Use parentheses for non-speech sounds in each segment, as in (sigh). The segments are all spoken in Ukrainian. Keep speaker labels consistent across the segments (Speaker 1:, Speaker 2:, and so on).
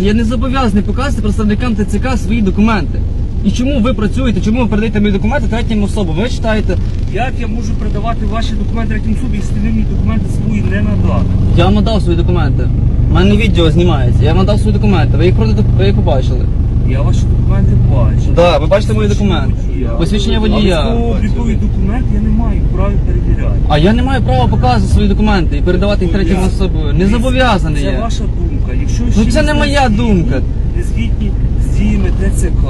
Speaker 1: Я не зобов'язаний показувати представникам ТЦК свої документи. І чому ви працюєте, чому ви передаєте мої документи третім особам? Ви читаєте,
Speaker 2: Як я можу передавати ваші документи третім собі, якщо ви мені документи свої не надали?
Speaker 1: я вам надав свої документи. У мене відео знімається, я вам надав свої документи. Ви їх проти ви їх побачили.
Speaker 2: Я ваші документи бачу.
Speaker 1: Так, да, ви бачите мої документи. Посвідчення водія.
Speaker 2: А обліковий документ я не маю права перевіряти.
Speaker 1: А я не маю права показувати свої документи і передавати їх третім особам. Не зобов'язаний
Speaker 2: Це
Speaker 1: я.
Speaker 2: ваша думка. Якщо
Speaker 1: Ну, це не моя думка.
Speaker 2: Не згідні з діями ТЦК,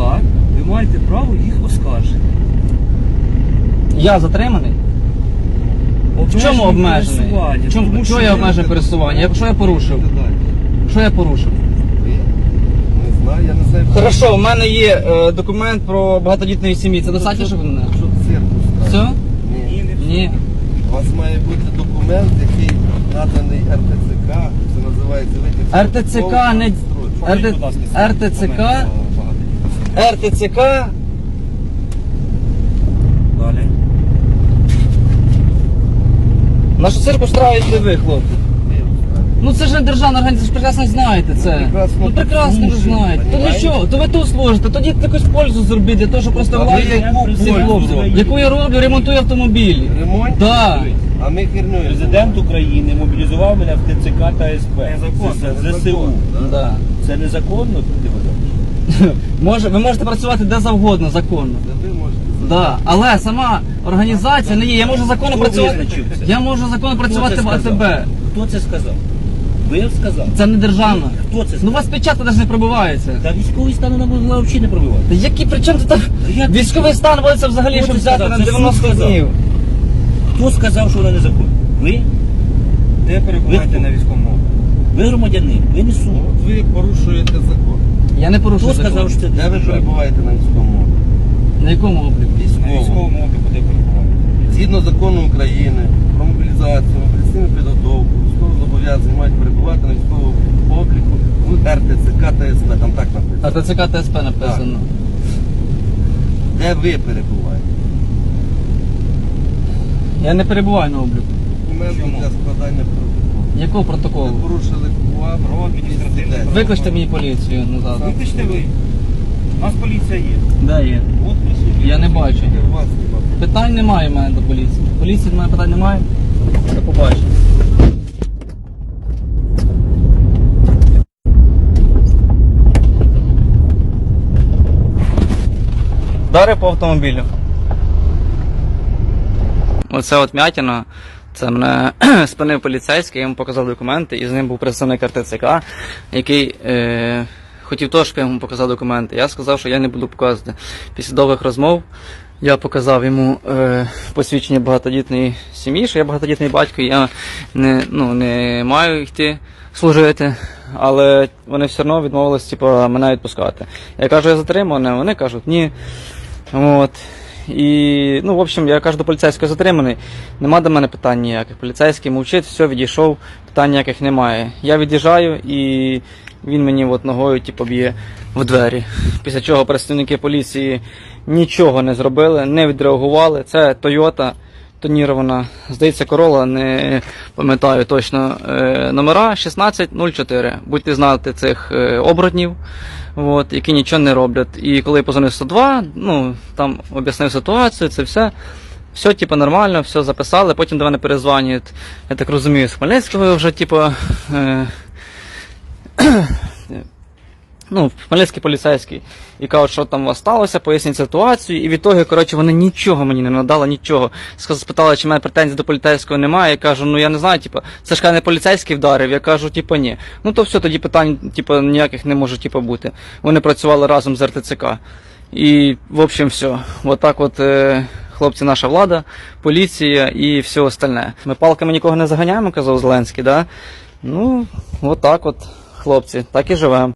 Speaker 2: ви маєте право їх оскаржити.
Speaker 1: Я затриманий. В чому обмежений? В чому,
Speaker 2: тому що
Speaker 1: я обмежений пересування? Я- Що я порушив? Що я порушив?
Speaker 3: Не знаю, я не знаю.
Speaker 1: Хорошо, у мене є е, документ про багатодітної сім'ї. Це достатньо, щоб мене?
Speaker 3: Що циркус?
Speaker 1: Все?
Speaker 3: Ні.
Speaker 2: Ні, не
Speaker 1: Ні.
Speaker 3: У вас має бути документ, який наданий РТЦК. Називається витяг.
Speaker 1: РТЦК не
Speaker 2: Покажіть, будь ласка, свій
Speaker 1: РТЦК
Speaker 2: документ.
Speaker 1: РТЦК
Speaker 2: Далі.
Speaker 1: нашу церкву цирку не ви, хлопці? Ну це ж не державна організація, ви ж прекрасно знаєте це. Ну прекрасно ви знаєте. Чого? То ви тут служите, тоді якусь пользу зробіть для того, щоб просто
Speaker 3: А ви
Speaker 1: власне
Speaker 3: яку
Speaker 1: всі
Speaker 3: пользу
Speaker 1: хлопці.
Speaker 3: робите?
Speaker 1: Яку я роблю, ремонтую автомобілі.
Speaker 3: Ремонт?
Speaker 1: Так.
Speaker 3: А ми хернюємо.
Speaker 4: Президент України мобілізував мене в ТЦК та СП.
Speaker 2: Незаконно,
Speaker 4: Це з- ЗСУ.
Speaker 3: Незаконно, да.
Speaker 1: Да.
Speaker 4: Це незаконно, ти вважаєш? (laughs)
Speaker 1: Може, ви можете працювати де завгодно, законно.
Speaker 3: Де ви можете
Speaker 1: Да, але сама організація не є. Я можу законно
Speaker 4: Хто
Speaker 1: працювати.
Speaker 4: визначив це?
Speaker 1: Я можу законно працювати в
Speaker 4: сказав?
Speaker 1: АТБ.
Speaker 4: Хто це сказав? Ви сказав?
Speaker 1: Це не державна.
Speaker 4: Хто це
Speaker 1: Ну у вас печатка навіть не пробивається.
Speaker 4: Та військовий стан вона могла взагалі не пробивати.
Speaker 1: Та які при чому тут
Speaker 4: Як
Speaker 1: військовий стан вводиться взагалі,
Speaker 4: Хто
Speaker 1: щоб
Speaker 4: це
Speaker 1: взяти
Speaker 4: сказав?
Speaker 1: на
Speaker 4: Це суд
Speaker 1: 90
Speaker 4: сказав.
Speaker 1: днів.
Speaker 4: Хто сказав, що вона незаконна? Ви?
Speaker 2: Де перебуваєте
Speaker 4: Ви-
Speaker 2: на військовому? обліку?
Speaker 4: Ви громадянин, ви не суд.
Speaker 3: От ви порушуєте закон.
Speaker 1: Я не порушую
Speaker 4: Хто сказав,
Speaker 1: закон.
Speaker 4: що це
Speaker 3: Де ви
Speaker 4: держава?
Speaker 3: перебуваєте на військовому? обліку?
Speaker 1: На якому обліку?
Speaker 2: На
Speaker 3: Військовому.
Speaker 2: військовому обліку де перебуваєте?
Speaker 3: Згідно закону України про мобілізацію, мобілізаційну підготовку, військово зобов'язані перебувати на військовому обліку в РТЦК та СП. Там так написано.
Speaker 1: А ТЦК ТСП написано.
Speaker 3: Де ви перебуваєте?
Speaker 1: Я не перебуваю на обліку.
Speaker 3: Документи
Speaker 2: Чому?
Speaker 3: для складання протоколу.
Speaker 1: Якого
Speaker 3: Ви
Speaker 1: протоколу?
Speaker 3: порушили КУАП
Speaker 2: Про адміністративне
Speaker 3: 210.
Speaker 1: Викличте мені поліцію назад.
Speaker 2: Виключте ви. У нас поліція є.
Speaker 1: Де є?
Speaker 2: От присутні.
Speaker 1: Я не бачу.
Speaker 3: Вас?
Speaker 1: Питань немає в мене до поліції. Поліції до мене питань немає. До побачення. Дари по автомобілю. Оце от м'ятіна. Це мене (clears throat) спинив поліцейський, я йому показав документи, і з ним був представник РТЦК, який е, хотів теж, щоб я йому показав документи. Я сказав, що я не буду показувати. Після довгих розмов я показав йому е, посвідчення багатодітної сім'ї, що я багатодітний батько, і я не, ну, не маю йти служити, але вони все одно відмовились типу, мене відпускати. Я кажу, я затриманий, вони кажуть, ні. От. І, ну, в общем, я кажу до поліцейського затриманий. Нема до мене питань ніяких. Поліцейський мовчить, все, відійшов, питань ніяких немає. Я від'їжджаю і він мені от ногою типу, б'є в двері. Після чого представники поліції нічого не зробили, не відреагували. Це Toyota тонірована, здається, корола, не пам'ятаю точно е, номера 1604. Будьте знати цих е, оборотнів, от, які нічого не роблять. І коли я позвонив 102, ну там об'яснив ситуацію, це все. Все, типу, нормально, все записали, потім до мене перезвонюють, я так розумію, з Хмельницького вже, типу, е, ну, хмельницький поліцейський, і кажуть, що там у вас сталося, поясніть ситуацію. І відтоді, коротше, вони нічого мені не надали, нічого. Спитали, чи в мене претензій до поліцейського немає. Я кажу, ну я не знаю, типу, це ж каже, не поліцейський вдарив. Я кажу, типу, ні. Ну то все, тоді питань, типу, ніяких не може типу, бути. Вони працювали разом з РТЦК. І, в общем, все. Вот так от. Е- Хлопці, наша влада, поліція і все остальне. Ми палками нікого не заганяємо, казав Зеленський, да? Ну, от от, хлопці, так і живемо.